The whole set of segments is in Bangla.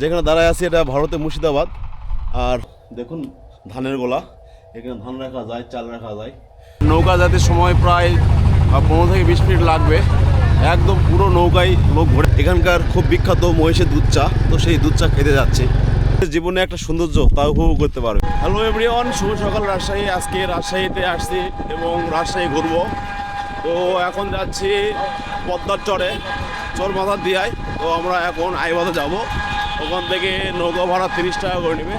যেখানে দাঁড়ায় আছি এটা ভারতের মুর্শিদাবাদ। আর দেখুন, ধানের গোলা। এখানে ধান রাখা যায়, চাল রাখা যায়। নৌকা যাতে সময় প্রায় পনেরো থেকে বিশ মিনিট লাগবে, একদম পুরো নৌকায় লোক ভরে। এখানকার খুব বিখ্যাত মহিষের দুধ চা তো সেই দুধ চা খেতে যাচ্ছে। জীবনে একটা সৌন্দর্য তা উপভোগ করতে পারবে। হ্যালো এভরিওয়ান শুভ সকাল রাজশাহী। আজকে রাজশাহীতে আসছি এবং রাজশাহী ঘুরবো। তো এখন যাচ্ছি পদ্মার চরে চর মাথা দিয়ায়। তো আমরা এখন আইবাদে যাব। ওখান থেকে নৌকা ভাড়া তিরিশ টাকা করে নেবে।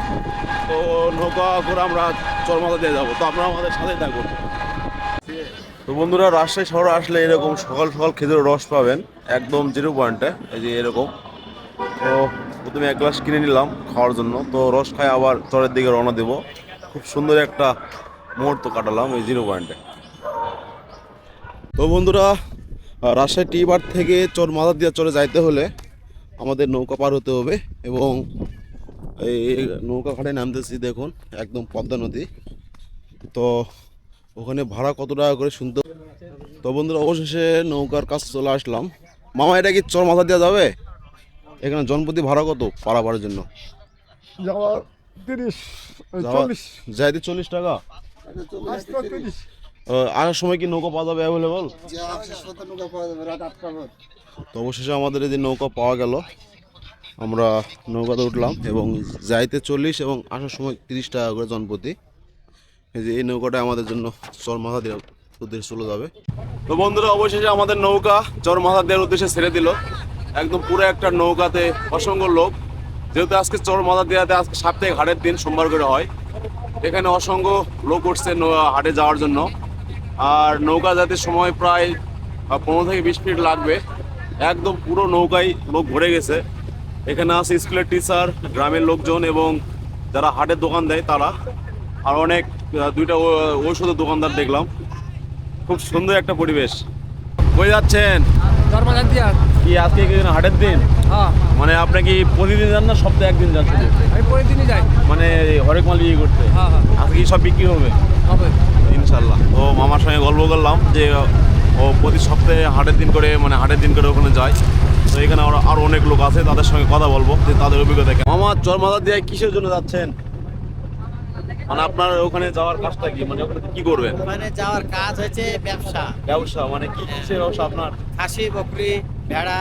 তো নৌকা করে আমরা চর মাথা দিয়ে যাব। তো আপনারা আমাদের সাথেই থাকুন। তো বন্ধুরা, রাজশাহী শহরে আসলে এরকম সকাল সকাল খেজুরের রস পাবেন, একদম জিরো পয়েন্টে, এই যে এরকম। তো প্রথমে এক গ্লাস কিনে নিলাম খাওয়ার জন্য। তো রস খাই আবার চরের দিকে রওনা দেব। খুব সুন্দর একটা মুহূর্ত কাটালাম এই জিরো পয়েন্টে। তো বন্ধুরা, রাজশাহী টি বার থেকে চর মাথা দিয়ে চলে যাইতে হলে আমাদের নৌকা পার হতে হবে এবং এই নৌকা ঘাটে নামতেছি দেখুন একদম পদ্মা নদী। তো ওখানে ভাড়া কত টাকা করে শুনতে তো বন্ধুরা অবশেষে নৌকার কাছে চলে আসলাম। মামা এটা কি চর মাথা দেওয়া যাবে? এখানে জনপ্রতি ভাড়া কত পারাপারের জন্য? যাওয়া তিরিশ চল্লিশ। যাইতে চল্লিশ টাকা? আসার সময় কি নৌকা পাওয়া যাবে অ্যাভেলেবল তো অবশেষে আমাদের এই যে নৌকা পাওয়া গেল আমরা নৌকাতে উঠলাম এবং যাইতে চল্লিশ এবং আসার সময় তিরিশ টাকা করে জনপ্রতি। এই যে এই নৌকাটা আমাদের জন্য চর মাথা দেওয়ার উদ্দেশ্যে চলে যাবে। তো বন্ধুরা অবশেষে আমাদের নৌকা চর মাথা দেওয়ার উদ্দেশ্যে ছেড়ে দিল। একদম পুরো একটা নৌকাতে অসংখ্য লোক। যেহেতু আজকে চর মাথা দেওয়াতে আজকে সাপ্তাহিক হাটের দিন সোমবার করে হয়। এখানে অসংখ্য লোক উঠছে হাটে যাওয়ার জন্য। আর নৌকা যাতে সময় প্রায় পনেরো থেকে বিশ মিনিট লাগবে। একদম পুরো নৌকায় লোক ভরে গেছে। এখানে আছে স্কুলের টিচার গ্রামের লোকজন এবং যারা হাটের দোকান দেয় তারা। আর অনেক দুইটা ঔষধের দোকানদার দেখলাম। খুব সুন্দর একটা পরিবেশ। কই যাচ্ছেন? কি আজকে কি হাটের দিন? হ্যাঁ। মানে আপনি কি প্রতিদিন যান না সপ্তাহে একদিন যান আমি পরের দিনই যাই। মানে হরেক মাল বিক্রি করতে। হ্যাঁ হ্যাঁ। আজকে কি সব বিক্রি হবে? হবে। ইনশাল্লাহ ও মামার সঙ্গে গল্প করলাম যে ও প্রতি সপ্তাহে হাটের দিন করে মানে হাটের দিন করে ওখানে যায়। তো এখানে আরও আরও অনেক লোক আছে তাদের সঙ্গে কথা বলব যে তাদের অভিজ্ঞতা কেমন। মামা চরমাদা দিয়ে কিসের জন্য যাচ্ছেন? মানে আপনার ওখানে যাওয়ার কাজটা কি? মানে ওখানে কি করবেন? মানে যাওয়ার কাজ হচ্ছে ব্যবসা। ব্যবসা মানে কি কিসের ব্যবসা আপনার? খাসি বকরি ভেড়া।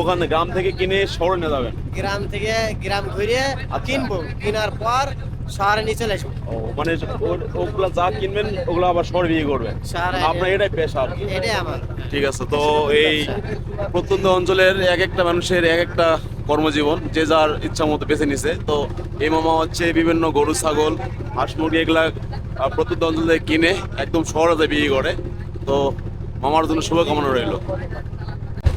ওখানে গ্রাম থেকে কিনে শহরে নিয়ে যাবেন? গ্রাম থেকে গ্রাম ঘুরে আচ্ছা। কিনবো। কেনার পর শহরে নিয়ে চলে আসব ও মানে ওগুলা যা কিনবেন ওগুলো আবার শহরে বিয়ে করবেন আপনার এটাই পেশা আর কি। এটাই আমার। ঠিক আছে তো এই প্রত্যন্ত অঞ্চলের এক একটা মানুষের এক একটা কর্মজীবন যে যার ইচ্ছা মতো বেছে নিছে। তো এই মামা হচ্ছে বিভিন্ন গরু ছাগল হাঁস মুরগি এগুলা প্রত্যন্ত অঞ্চল থেকে কিনে একদম শহরে বিয়ে করে। তো মামার জন্য শুভকামনা রইল।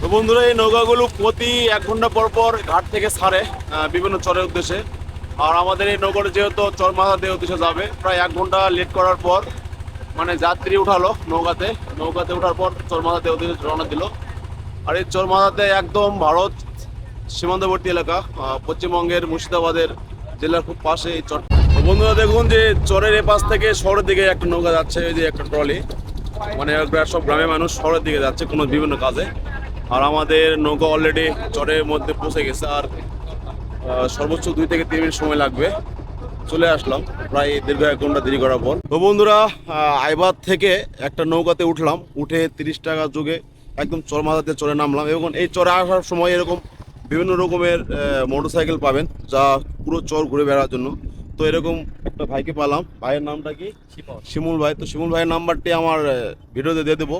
তো বন্ধুরা এই নৌকাগুলো প্রতি এক ঘণ্টা পর পর ঘাট থেকে ছাড়ে আহ, বিভিন্ন চরের উদ্দেশ্যে। আর আমাদের এই নৌকাটা যেহেতু চর মাথা দিয়ে উদ্দেশ্যে যাবে, প্রায় এক ঘণ্টা লেট করার পর মানে যাত্রী উঠালো নৌকাতে নৌকাতে ওঠার পর চরমাথাতে ওদের রওনা দিল। আর এই চরমাথাতে একদম ভারত সীমান্তবর্তী এলাকা পশ্চিমবঙ্গের মুর্শিদাবাদের জেলার খুব পাশে এই চর বন্ধুরা দেখুন যে চরের এ পাশ থেকে শহরের দিকে একটা নৌকা যাচ্ছে, এই যে একটা ট্রলি। মানে সব গ্রামের মানুষ শহরের দিকে যাচ্ছে কোনো বিভিন্ন কাজে। আর আমাদের নৌকা অলরেডি চরের মধ্যে পৌঁছে গেছে। আর সর্বোচ্চ দুই থেকে তিন মিনিট সময় লাগবে। চলে আসলাম। প্রায় দীর্ঘ এক ঘণ্টা দেরি করার পর। তো বন্ধুরা আহ, আইবাদ থেকে একটা নৌকাতে উঠলাম। উঠে তিরিশ টাকা যুগে একদম চর মাথাতে চড়ে নামলাম এবং এই চরে আসার সময় এরকম বিভিন্ন রকমের মোটর সাইকেল পাবেন যা পুরো চর ঘুরে বেড়ার জন্য। তো এরকম একটা ভাইকে পেলাম। ভাইয়ের নামটা কি? শিমুল। ভাই। তো শিমুল ভাইয়ের নাম্বারটি আমার ভিডিওতে দিয়ে দেবো।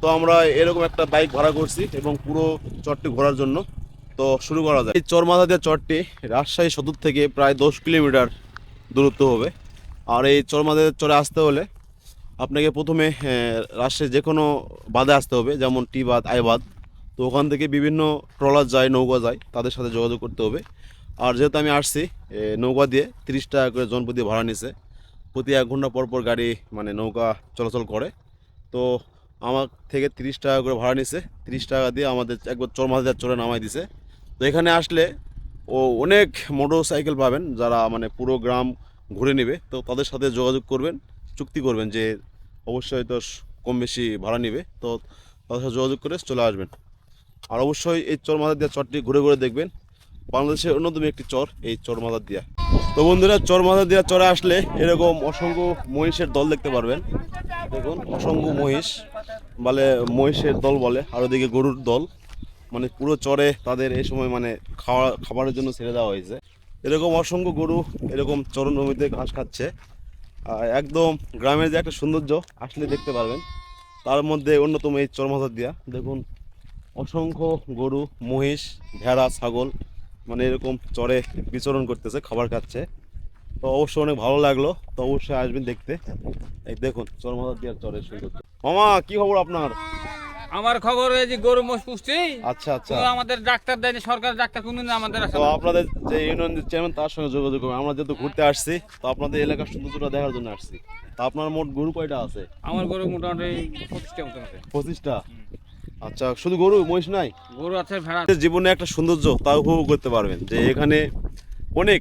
তো আমরা এরকম একটা বাইক ভাড়া করছি এবং পুরো চরটি ঘোরার জন্য। তো শুরু করা যায় এই চরমাথা দিয়ে চরটি রাজশাহী সদর থেকে প্রায় দশ কিলোমিটার দূরত্ব হবে। আর এই চরমাথা চরে আসতে হলে আপনাকে প্রথমে আহ, রাজশাহী যে কোনো বাদে আসতে হবে যেমন টি বাদ আই বাদ তো ওখান থেকে বিভিন্ন ট্রলার যায় নৌকা যায় তাদের সাথে যোগাযোগ করতে হবে। আর যেহেতু আমি আসছি নৌকা দিয়ে তিরিশ টাকা করে জনপ্রতি ভাড়া নিছে। প্রতি এক ঘণ্টা পর পর গাড়ি মানে নৌকা চলাচল করে। তো আমার থেকে তিরিশ টাকা করে ভাড়া নিছে। তিরিশ টাকা দিয়ে আমাদের একবার চর মাথা চলে নামাই দিছে। তো এখানে আসলে ও অনেক মোটর সাইকেল পাবেন যারা মানে পুরো গ্রাম ঘুরে নেবে। তো তাদের সাথে যোগাযোগ করবেন, চুক্তি করবেন যে অবশ্যই তো কম বেশি ভাড়া নেবে। তো তাদের সাথে যোগাযোগ করে চলে আসবেন। আর অবশ্যই এই চর মাথা দিয়ে চরটি ঘুরে ঘুরে দেখবেন। বাংলাদেশের অন্যতম একটি চর, এই চর মাদার দিয়া। তো বন্ধুরা চর মাদার দিয়া চরে আসলে এরকম অসংখ্য মহিষের দল দেখতে পারবেন। দেখুন, অসংখ্য মহিষ, বলে মহিষের দল বলে, আর ওদিকে গরুর দল। মানে পুরো চরে তাদের এই সময় মানে খাওয়া, খাবারের জন্য ছেড়ে দেওয়া হয়েছে। এরকম অসংখ্য গরু এরকম চরণ জমিতে ঘাস খাচ্ছে। একদম গ্রামের যে একটা সৌন্দর্য, আসলে দেখতে পারবেন। তার মধ্যে অন্যতম এই চরমাথার দিয়া। দেখুন, অসংখ্য গরু, মহিষ, ভেড়া, ছাগল মানে এরকম চরে বিচরণ করতেছে, খাবার খাচ্ছে। তো অবশ্যই অনেক ভালো লাগল। তো অবশ্যই আসবেন দেখতে। এই দেখুন চরমাথার দিয়ার চরের সৌন্দর্য। মামা, কি খবর আপনার? আমার খবর এই যে গরু মোষ পুষছি আচ্ছা আচ্ছা। তো আমাদের ডাক্তার দেয়নি সরকার ডাক্তার কোনদিন আমাদের আসে তো আপনাদের যে ইউনিয়ন চেয়ারম্যান তার সঙ্গে যোগাযোগ করবেন। আমরা যেহেতু ঘুরতে আসছি তো আপনাদের এলাকার সৌন্দর্যটা দেখার জন্য আসছি। তা আপনার মোট গরু কয়টা আছে? আমার গরু মোটামুটি পঁচিশটা মতন আছে। পঁচিশটা? আচ্ছা শুধু গরু মহিষ নাই? গরু আছে ভেড়া জীবনে একটা সৌন্দর্য তা উপভোগ করতে পারবেন। যে এখানে অনেক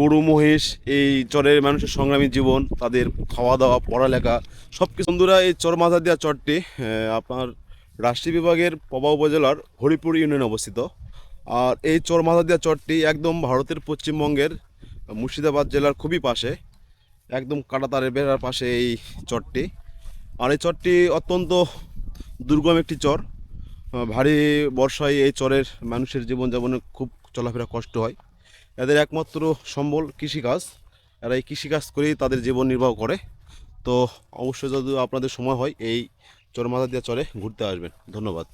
গরু মহিষ এই চরের মানুষের সংগ্রামী জীবন তাদের খাওয়া দাওয়া পড়ালেখা সব কিছু বন্ধুরা এই চর মাথা দেওয়া চরটি আপনার রাষ্ট্রীয় বিভাগের পবা উপজেলার হরিপুর ইউনিয়নে অবস্থিত। আর এই চর মাথা দেওয়া চরটি একদম ভারতের পশ্চিমবঙ্গের মুর্শিদাবাদ জেলার খুবই পাশে, একদম কাটাতারের বেড়ার পাশে এই চরটি। আর এই চরটি অত্যন্ত দুর্গম একটি চর। ভারী বর্ষায় এই চরের মানুষের জীবনযাপনে খুব চলাফেরা কষ্ট হয়। এদের একমাত্র সম্বল কৃষিকাজ। এরা এই কৃষিকাজ করেই তাদের জীবন নির্বাহ করে। তো অবশ্যই যদি আপনাদের সময় হয় এই চরমাদাদিয়া চরে ঘুরতে আসবেন। ধন্যবাদ।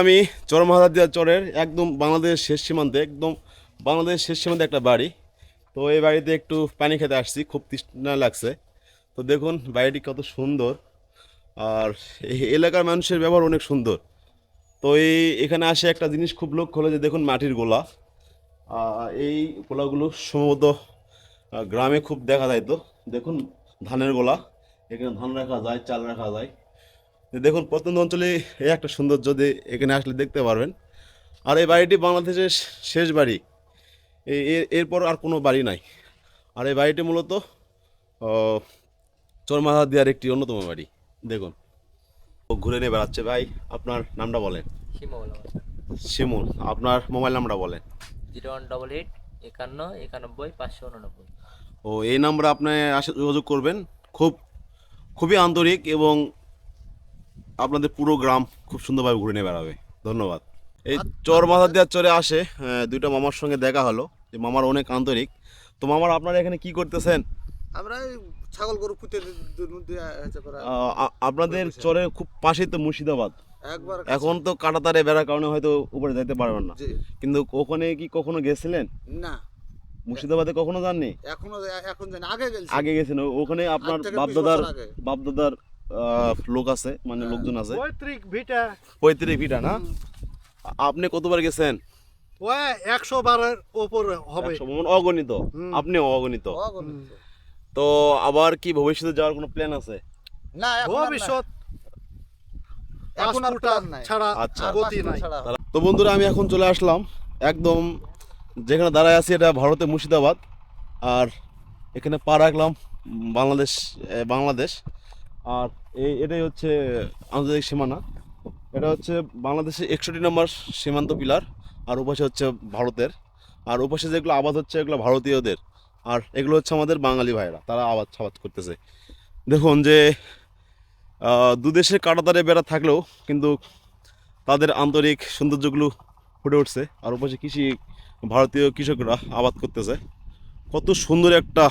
আমি চরমাদাদিয়া চরের একদম বাংলাদেশের শেষ সীমান্তে, একদম বাংলাদেশের শেষ সীমান্তে একটা বাড়ি। তো এই বাড়িতে একটু পানি খেতে আসছি, খুব তৃষ্ণা লাগছে। তো দেখুন বাড়িটি কত সুন্দর। আর এই এলাকার মানুষের ব্যবহার অনেক সুন্দর। তো এই, এখানে আসে একটা জিনিস খুব লক্ষ্য হলো যে দেখুন মাটির গোলা। এই গোলাগুলো সম্ভবত গ্রামে খুব দেখা যায় তো। দেখুন ধানের গোলা। এখানে ধান রাখা যায়, চাল রাখা যায়। দেখুন প্রত্যন্ত অঞ্চলে এই একটা সৌন্দর্য যে এখানে আসলে দেখতে পারবেন। আর এই বাড়িটি বাংলাদেশের শেষ বাড়ি। এই এরপর আর কোনো বাড়ি নাই। আর এই বাড়িটি মূলত দেওয়ার একটি অন্যতম বাড়ি। দেখুন। ও ঘুরে নিয়ে বেড়াচ্ছে। ভাই আপনার নামটা বলেন। শিমুল আপনার মোবাইল নাম্বারটা বলেন। জিরো ওয়ান ডবল এইট একান্ন একানব্বই পাঁচশো উননব্বই। ও এই নাম্বারে আপনি আসে যোগাযোগ করবেন। খুব খুবই আন্তরিক এবং আপনাদের পুরো গ্রাম খুব সুন্দরভাবে ঘুরে নিয়ে বেড়াবে। ধন্যবাদ। এই চর মাথা দেওয়ার চরে আসে আহ, দুইটা মামার সঙ্গে দেখা হলো যে মামার অনেক আন্তরিক। তো মামার আপনারা এখানে কি করতেছেন? আমরা ছাগল গরু পুঁতে আপনাদের চরে খুব পাশেই তো মুর্শিদাবাদ। একবার এখন তো কাটাতারে বেড়ার কারণে হয়তো উপরে যেতে পারবেন না। কিন্তু ওখানে কি কখনো গেছিলেন? না। মুর্শিদাবাদে কখনো যাননি? এখনও এখন আগে আগে গেছেন? ওখানে আপনার বাপদাদার বাপদাদার লোক আছে মানে লোকজন আছে। পঁয়ত্রিশ ভিটা। পঁয়ত্রিশ ভিটা না? আপনি কতবার গেছেন? একশো বারের ওপরে হবে। মানে অগণিত। আপনি অগণিত। তো আবার কি ভবিষ্যতে যাওয়ার কোনো প্ল্যান আছে? না ভবিষ্যৎ আচ্ছা। গতি নাই। তো বন্ধুরা আমি এখন চলে আসলাম। একদম যেখানে দাঁড়ায় আছি এটা ভারতের মুর্শিদাবাদ। আর এখানে পা রাখলাম বাংলাদেশ বাংলাদেশ। আর এই এটাই হচ্ছে আন্তর্জাতিক সীমানা। এটা হচ্ছে বাংলাদেশের একষট্টি নম্বর সীমান্ত পিলার আর ওপাশে হচ্ছে ভারতের। আর ওপাশে যেগুলো আবাদ হচ্ছে এগুলো ভারতীয়দের। আর এগুলো হচ্ছে আমাদের বাঙালি ভাইরা তারা আবাদ ছাবাদ করতেছে। দেখুন যে আহ, দুদেশের কাটাতারে বেড়া থাকলেও কিন্তু তাদের আন্তরিক সৌন্দর্যগুলো ফুটে উঠছে। আর ওপাশে কৃষি ভারতীয় কৃষকরা আবাদ করতেছে। কত সুন্দর একটা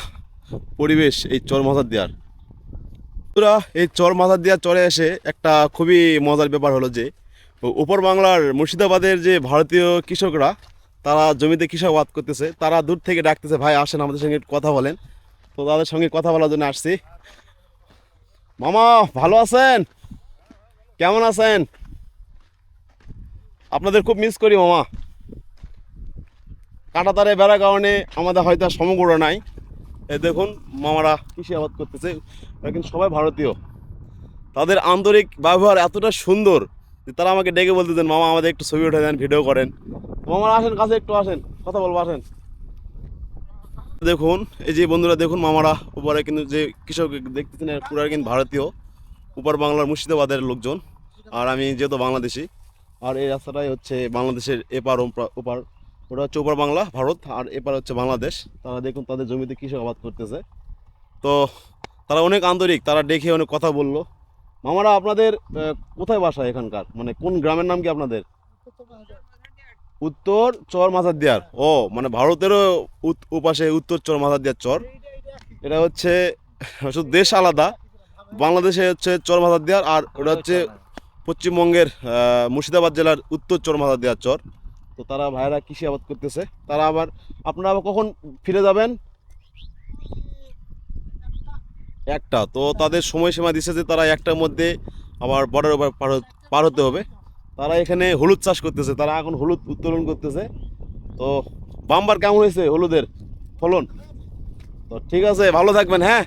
পরিবেশ এই চর মাথার দেওয়ার বন্ধুরা, এই চর মাথার দেওয়ার চরে এসে একটা খুবই মজার ব্যাপার হলো যে উপর বাংলার মুর্শিদাবাদের যে ভারতীয় কৃষকরা তারা জমিতে কৃষকাবাদ করতেছে তারা দূর থেকে ডাকতেছে ভাই আসেন আমাদের সঙ্গে কথা বলেন। তো তাদের সঙ্গে কথা বলার জন্য আসছি। মামা ভালো আছেন? কেমন আছেন? আপনাদের খুব মিস করি মামা। কাটাতারে বেড়ার কারণে আমাদের হয়তো সমগ্র নাই। এই দেখুন, মামারা কৃষি আবাদ করতেছে। এরা কিন্তু সবাই ভারতীয়। তাদের আন্তরিক ব্যবহার এতটা সুন্দর যে তারা আমাকে ডেকে বলতে বলতেছেন মামা, আমাদের একটু ছবি উঠে দেন ভিডিও করেন। মামারা আসেন, কাছে একটু আসেন, কথা বলব, আসেন। দেখুন, এই যে বন্ধুরা, দেখুন মামারা, উপরে কিন্তু যে কৃষক দেখতেছেন পুরা কিন্তু ভারতীয়। উপর বাংলার মুর্শিদাবাদের লোকজন। আর আমি যেহেতু বাংলাদেশি, আর এই রাস্তাটাই হচ্ছে বাংলাদেশের এপার ওপার ওটা হচ্ছে ওপার বাংলা, ভারত আর এপার হচ্ছে বাংলাদেশ। তারা দেখুন তাদের জমিতে কৃষক আবাদ করতেছে। তো তারা অনেক আন্তরিক, তারা দেখে অনেক কথা বলল। মামারা, আপনাদের কোথায় বাসা এখানকার? মানে কোন গ্রামের নাম কি আপনাদের? উত্তর চর মাথার ও মানে ভারতেরও ওপাশে উত্তর চর মাথার চর। এটা হচ্ছে, শুধু দেশ আলাদা, বাংলাদেশে হচ্ছে চর মাথার আর ওটা হচ্ছে পশ্চিমবঙ্গের মুর্শিদাবাদ জেলার উত্তর চর মাথার চর। তো তারা ভাইরা কৃষি আবাদ করতেছে। তারা আবার আপনারা আবার কখন ফিরে যাবেন? একটা। তো তাদের সময়সীমা দিছে যে তারা একটার মধ্যে আবার বর্ডার পার পার হতে হবে। তারা এখানে হলুদ চাষ করতেছে। তারা এখন হলুদ উত্তোলন করতেছে। তো বাম্বার কেমন হয়েছে হলুদের ফলন? তো ঠিক আছে, ভালো থাকবেন হ্যাঁ?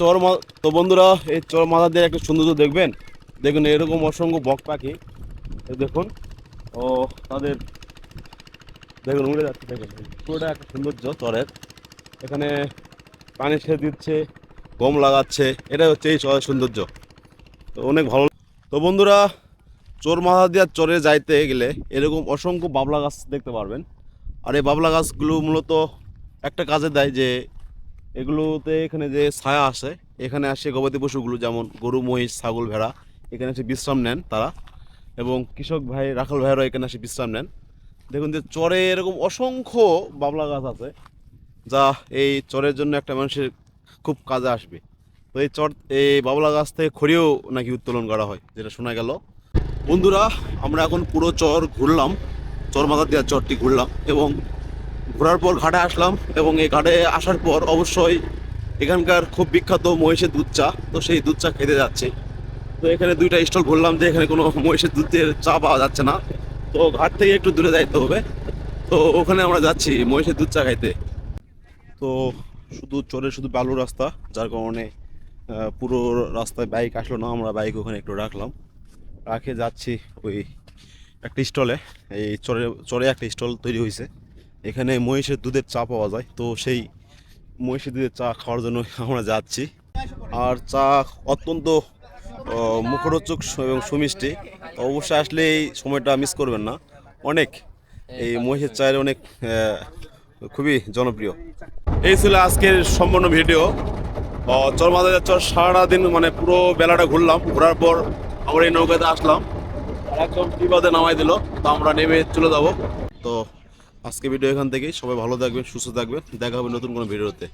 চর তো বন্ধুরা, এই চর মাথাদের একটা সৌন্দর্য দেখবেন। দেখুন, এরকম অসংখ্য বক পাখি। দেখুন। ও, তাদের। দেখুন, উড়ে যাচ্ছে, দেখুন। পুরোটা একটা সৌন্দর্য চরের। এখানে পানি সেচ দিচ্ছে, গম লাগাচ্ছে। এটা হচ্ছে এই চরের সৌন্দর্য। তো অনেক ভালো তো বন্ধুরা, চোর মাথা দেওয়ার চরে যাইতে গেলে এরকম অসংখ্য বাবলা গাছ দেখতে পারবেন। আর এই বাবলা গাছগুলো মূলত একটা কাজে দেয় যে, এগুলোতে এখানে যে ছায়া আসে, এখানে আসে গবাদি পশুগুলো, যেমন গরু, মহিষ, ছাগল, ভেড়া। এখানে এসে বিশ্রাম নেন তারা। এবং কৃষক ভাই, রাখাল ভাইয়েরাও এখানে এসে বিশ্রাম নেন। দেখুন যে চরে এরকম অসংখ্য বাবলা গাছ আছে, যা এই চরের জন্য একটা মানুষের খুব কাজে আসবে। তো এই চর, এই বাবলা গাছ থেকে খড়িও নাকি উত্তোলন করা হয়, যেটা শোনা গেল। বন্ধুরা, আমরা এখন পুরো চর ঘুরলাম, চর মাথা দেওয়ার চরটি ঘুরলাম এবং ঘোরার পর ঘাটে আসলাম এবং এই ঘাটে আসার পর অবশ্যই এখানকার খুব বিখ্যাত মহিষের দুধ চা, তো সেই দুধ চা খেতে যাচ্ছি। তো এখানে দুইটা স্টল ঘুরলাম যে এখানে কোনো মহিষের দুধের চা পাওয়া যাচ্ছে না। তো ঘাট থেকে একটু দূরে যাইতে হবে। তো ওখানে আমরা যাচ্ছি মহিষের দুধ চা খাইতে। তো শুধু চরে শুধু বালু রাস্তা, যার কারণে পুরো রাস্তায় বাইক আসলো না, আমরা বাইক ওখানে একটু রাখলাম। রাখে যাচ্ছি ওই একটা স্টলে, এই চরে চরে একটা স্টল তৈরি হয়েছে এখানে মহিষের দুধের চা পাওয়া যায়। তো সেই মহিষের দুধের চা খাওয়ার জন্য আমরা যাচ্ছি। আর চা অত্যন্ত মুখরোচক এবং সুমিষ্টি। অবশ্যই আসলে এই সময়টা মিস করবেন না। অনেক, এই মহিষের চায়ের অনেক খুবই জনপ্রিয়। এই ছিল আজকের সম্পূর্ণ ভিডিও। চরমাদার চর সারাদিন মানে পুরো বেলাটা ঘুরলাম। ঘোরার পর আমরা এই নৌকাতে আসলাম। একদম বিপদে নামাই দিল। তো আমরা নেমে চলে যাব। তো আজকে ভিডিও এখান থেকেই। সবাই ভালো থাকবেন, সুস্থ থাকবেন। দেখা হবে নতুন কোনো ভিডিওতে।